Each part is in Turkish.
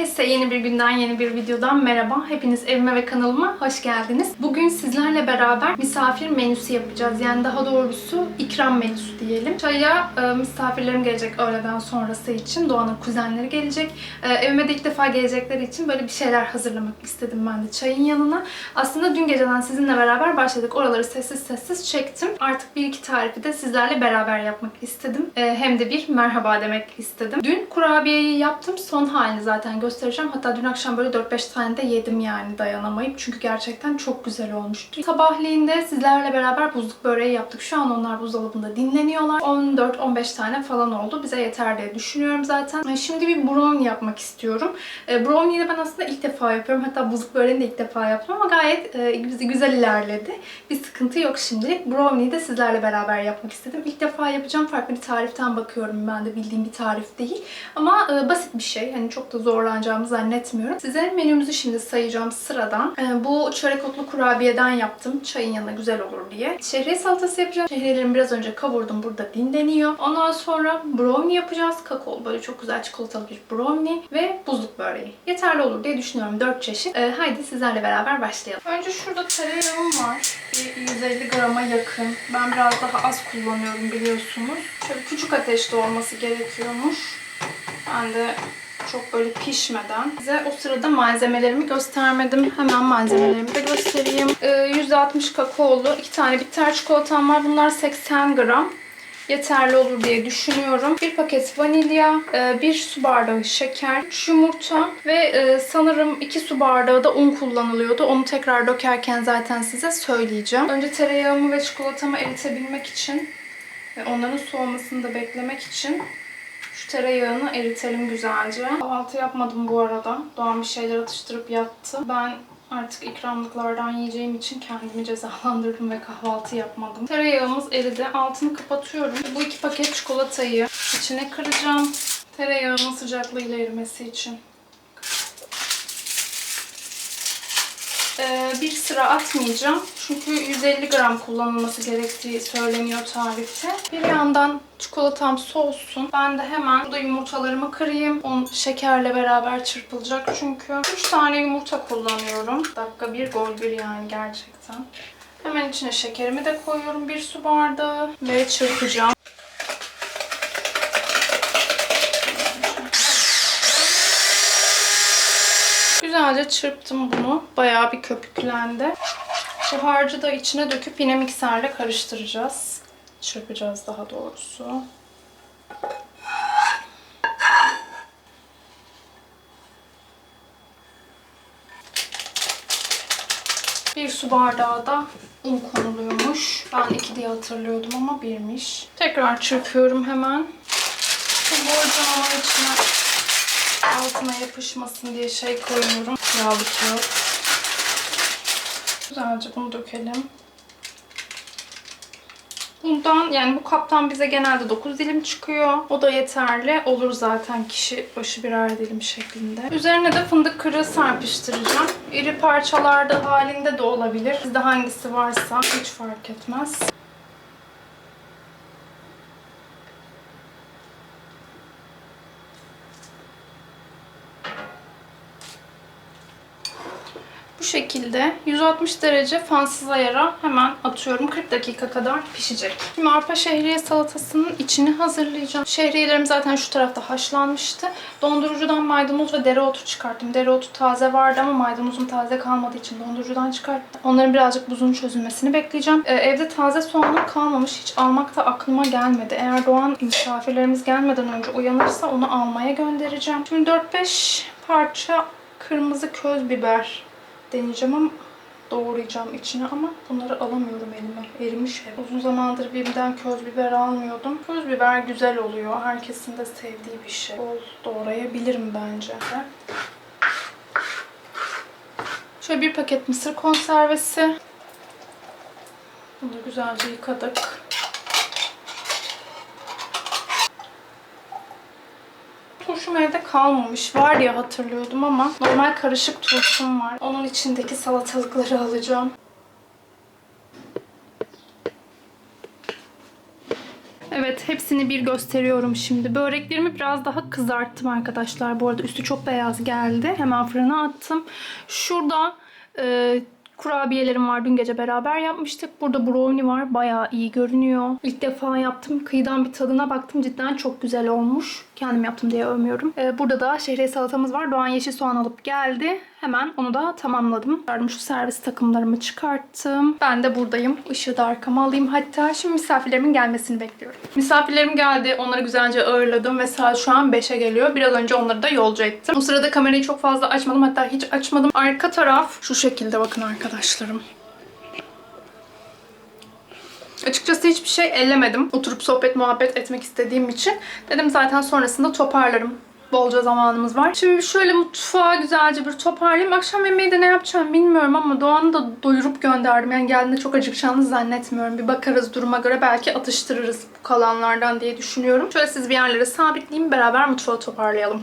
Herkese yeni bir günden, yeni bir videodan merhaba. Hepiniz evime ve kanalıma hoş geldiniz. Bugün sizlerle beraber misafir menüsü yapacağız. Yani daha doğrusu ikram menüsü diyelim. Çaya e, misafirlerim gelecek öğleden sonrası için. Doğan'ın kuzenleri gelecek. E, evime de ilk defa gelecekleri için böyle bir şeyler hazırlamak istedim ben de çayın yanına. Aslında dün geceden sizinle beraber başladık. Oraları sessiz sessiz çektim. Artık bir iki tarifi de sizlerle beraber yapmak istedim. E, hem de bir merhaba demek istedim. Dün kurabiyeyi yaptım. Son halini zaten göstereceğim. Hatta dün akşam böyle 4-5 tane de yedim yani dayanamayıp. Çünkü gerçekten çok güzel olmuştu. Sabahleyin de sizlerle beraber buzluk böreği yaptık. Şu an onlar buzdolabında dinleniyorlar. 14-15 tane falan oldu. Bize yeter diye düşünüyorum zaten. E, Şimdi bir brownie yapmak istiyorum. E, Brownie'yi de ben aslında ilk defa yapıyorum. Hatta buzluk böreğini de ilk defa yaptım ama gayet e, güzel ilerledi. Bir sıkıntı yok şimdilik. Brownie'yi de sizlerle beraber yapmak istedim. İlk defa yapacağım. Farklı bir tariften bakıyorum ben de. Bildiğim bir tarif değil. Ama basit bir şey. Hani çok da zorlanacağımı zannetmiyorum. Size menümüzü şimdi sayacağım sıradan. E, bu çörek otlu kurabiyeden yaptım. Çayın yanına güzel olur diye. Şehriye salatası yapacağım. Şehriyelerimi biraz önce kavurdum. Burada dinleniyor. Ondan sonra brownie yapacağız. Kakaolu böyle çok güzel çikolatalı bir brownie ve buzluk böreği. Yeterli olur diye düşünüyorum. 4 çeşit. E, haydi sizlerle beraber başlayalım. Önce şurada tereyağım var. Bir 150 grama yakın. Ben biraz daha az kullanıyorum biliyorsunuz. Şöyle küçük ateşte olması gerekiyormuş. Ben de çok böyle pişmeden. Size o sırada malzemelerimi göstermedim. Hemen malzemelerimi de göstereyim. Ee, %60 kakaolu, 2 tane bitter çikolatam var. Bunlar 80 gram. Yeterli olur diye düşünüyorum. Bir paket vanilya, e, bir su bardağı şeker, 3 yumurta ve e, sanırım 2 su bardağı da un kullanılıyordu. Onu tekrar dökerken zaten size söyleyeceğim. Önce tereyağımı ve çikolatamı eritebilmek için ve onların soğumasını da beklemek için şu tereyağını eritelim güzelce. Kahvaltı yapmadım bu arada. Doğan bir şeyler atıştırıp yattı. Ben artık ikramlıklardan yiyeceğim için kendimi cezalandırdım ve kahvaltı yapmadım. Tereyağımız eridi. Altını kapatıyorum. Bu iki paket çikolatayı içine kıracağım. Tereyağının sıcaklığıyla erimesi için. Bir sıra atmayacağım. Çünkü 150 gram kullanılması gerektiği söyleniyor tarifte. Bir yandan çikolatam soğusun. Ben de hemen burada yumurtalarımı kırayım. On şekerle beraber çırpılacak çünkü. 3 tane yumurta kullanıyorum. Dakika bir gol bir yani gerçekten. Hemen içine şekerimi de koyuyorum. Bir su bardağı ve çırpacağım. Güzelce çırptım bunu. Bayağı bir köpüklendi. Bu harcı da içine döküp yine mikserle karıştıracağız. Çırpacağız daha doğrusu. Bir su bardağı da un konuluyormuş. Ben iki diye hatırlıyordum ama birmiş. Tekrar çırpıyorum hemen. Bu borcamın içine altına yapışmasın diye şey koyuyorum. Yağlı kağıt. Güzelce bunu dökelim. Bundan yani bu kaptan bize genelde 9 dilim çıkıyor. O da yeterli. Olur zaten kişi başı birer dilim şeklinde. Üzerine de fındık kırığı serpiştireceğim. İri parçalarda halinde de olabilir. Sizde hangisi varsa hiç fark etmez. Şekilde 160 derece fansız ayara hemen atıyorum. 40 dakika kadar pişecek. Şimdi arpa şehriye salatasının içini hazırlayacağım. Şehriyelerim zaten şu tarafta haşlanmıştı. Dondurucudan maydanoz ve dereotu çıkarttım. Dereotu taze vardı ama maydanozum taze kalmadığı için dondurucudan çıkarttım. Onların birazcık buzun çözülmesini bekleyeceğim. Ee, evde taze soğanım kalmamış. Hiç almak da aklıma gelmedi. Eğer Doğan misafirlerimiz gelmeden önce uyanırsa onu almaya göndereceğim. Şimdi 4-5 parça kırmızı köz biber deneyeceğim ama doğrayacağım içine ama bunları alamıyorum elime. Erimiş hep. Uzun zamandır birimden köz biber almıyordum. Köz biber güzel oluyor. Herkesin de sevdiği bir şey. Bol doğrayabilirim bence. Şöyle bir paket mısır konservesi. Bunu güzelce yıkadık. Turşum evde kalmamış. Var ya hatırlıyordum ama normal karışık turşum var. Onun içindeki salatalıkları alacağım. Evet hepsini bir gösteriyorum şimdi. Böreklerimi biraz daha kızarttım arkadaşlar. Bu arada üstü çok beyaz geldi. Hemen fırına attım. Şurada e, kurabiyelerim var. Dün gece beraber yapmıştık. Burada brownie var. Bayağı iyi görünüyor. İlk defa yaptım. Kıyıdan bir tadına baktım. Cidden çok güzel olmuş. Kendim yaptım diye övmüyorum. E, burada da şehriye salatamız var. Doğan yeşil soğan alıp geldi. Hemen onu da tamamladım. Şu servis takımlarımı çıkarttım. Ben de buradayım. Işığı da arkama alayım. Hatta şimdi misafirlerimin gelmesini bekliyorum. Misafirlerim geldi. Onları güzelce ağırladım ve saat şu an 5'e geliyor. Biraz önce onları da yolcu ettim. O sırada kamerayı çok fazla açmadım. Hatta hiç açmadım. Arka taraf şu şekilde bakın arkadaşlarım. Açıkçası hiçbir şey ellemedim. Oturup sohbet muhabbet etmek istediğim için. Dedim zaten sonrasında toparlarım. Bolca zamanımız var. Şimdi şöyle mutfağı güzelce bir toparlayayım. Akşam yemeği de ne yapacağım bilmiyorum ama Doğan'ı da doyurup gönderdim. Yani geldiğinde çok acıkacağını zannetmiyorum. Bir bakarız duruma göre belki atıştırırız bu kalanlardan diye düşünüyorum. Şöyle siz bir yerlere sabitleyeyim beraber mutfağı toparlayalım.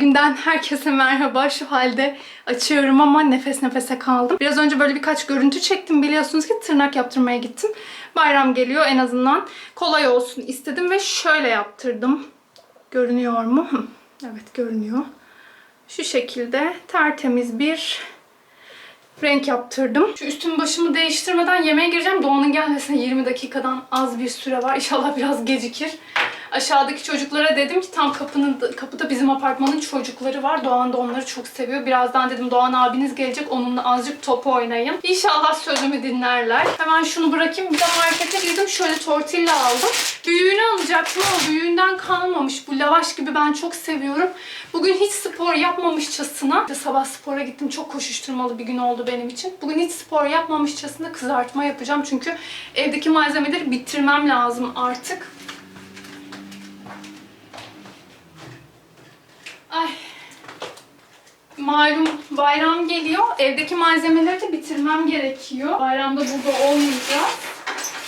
günden herkese merhaba. Şu halde açıyorum ama nefes nefese kaldım. Biraz önce böyle birkaç görüntü çektim. Biliyorsunuz ki tırnak yaptırmaya gittim. Bayram geliyor en azından kolay olsun istedim ve şöyle yaptırdım. Görünüyor mu? Evet görünüyor. Şu şekilde tertemiz bir renk yaptırdım. Şu üstümü başımı değiştirmeden yemeğe gireceğim. Doğan'ın gelmesine 20 dakikadan az bir süre var. İnşallah biraz gecikir. Aşağıdaki çocuklara dedim ki tam kapının kapıda bizim apartmanın çocukları var. Doğan da onları çok seviyor. Birazdan dedim Doğan abiniz gelecek. Onunla azıcık top oynayın. İnşallah sözümü dinlerler. Hemen şunu bırakayım. Bir de markete girdim. Şöyle tortilla aldım. Büyüğünü alacaktım ama büyüğünden kalmamış. Bu lavaş gibi ben çok seviyorum. Bugün hiç spor yapmamışçasına. İşte sabah spora gittim. Çok koşuşturmalı bir gün oldu benim için. Bugün hiç spor yapmamışçasına kızartma yapacağım. Çünkü evdeki malzemeleri bitirmem lazım artık. Ay. Malum bayram geliyor. Evdeki malzemeleri de bitirmem gerekiyor. Bayramda burada olmayacağız.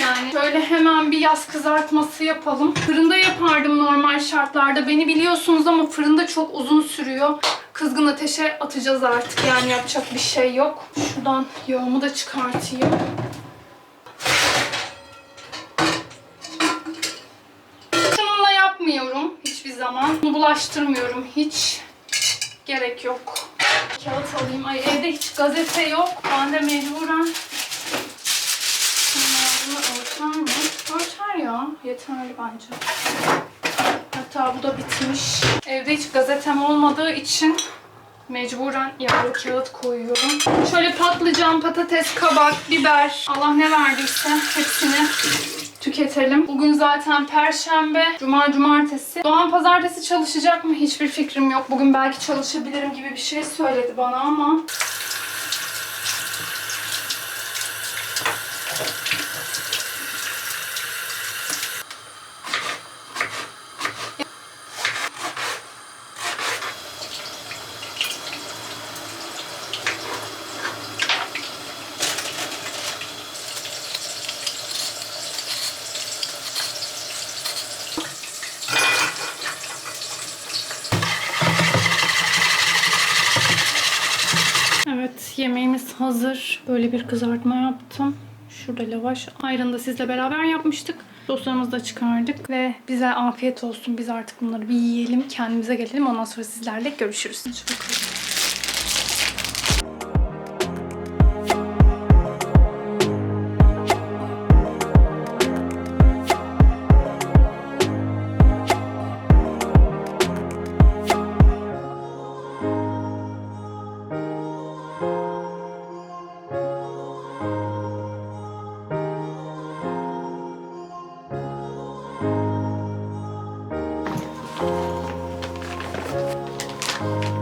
Yani şöyle hemen bir yaz kızartması yapalım. Fırında yapardım normal şartlarda. Beni biliyorsunuz ama fırında çok uzun sürüyor. Kızgın ateşe atacağız artık. Yani yapacak bir şey yok. Şuradan yağımı da çıkartayım. Zaman. Bunu bulaştırmıyorum hiç. Gerek yok. Kağıt alayım. Ay evde hiç gazete yok. Ben de mecburen bunu örter mi? Örter ya. Yeterli bence. Hatta bu da bitmiş. Evde hiç gazetem olmadığı için mecburen yağlı kağıt koyuyorum. Şöyle patlıcan, patates, kabak, biber, Allah ne verdiyse hepsini tüketelim. Bugün zaten perşembe, cuma, cumartesi. Doğan pazartesi çalışacak mı? Hiçbir fikrim yok. Bugün belki çalışabilirim gibi bir şey söyledi bana ama Evet yemeğimiz hazır. Böyle bir kızartma yaptım. Şurada lavaş. Ayranı da sizle beraber yapmıştık. Soslarımızı da çıkardık ve bize afiyet olsun. Biz artık bunları bir yiyelim, kendimize gelelim. Ondan sonra sizlerle görüşürüz. Şöyle 了。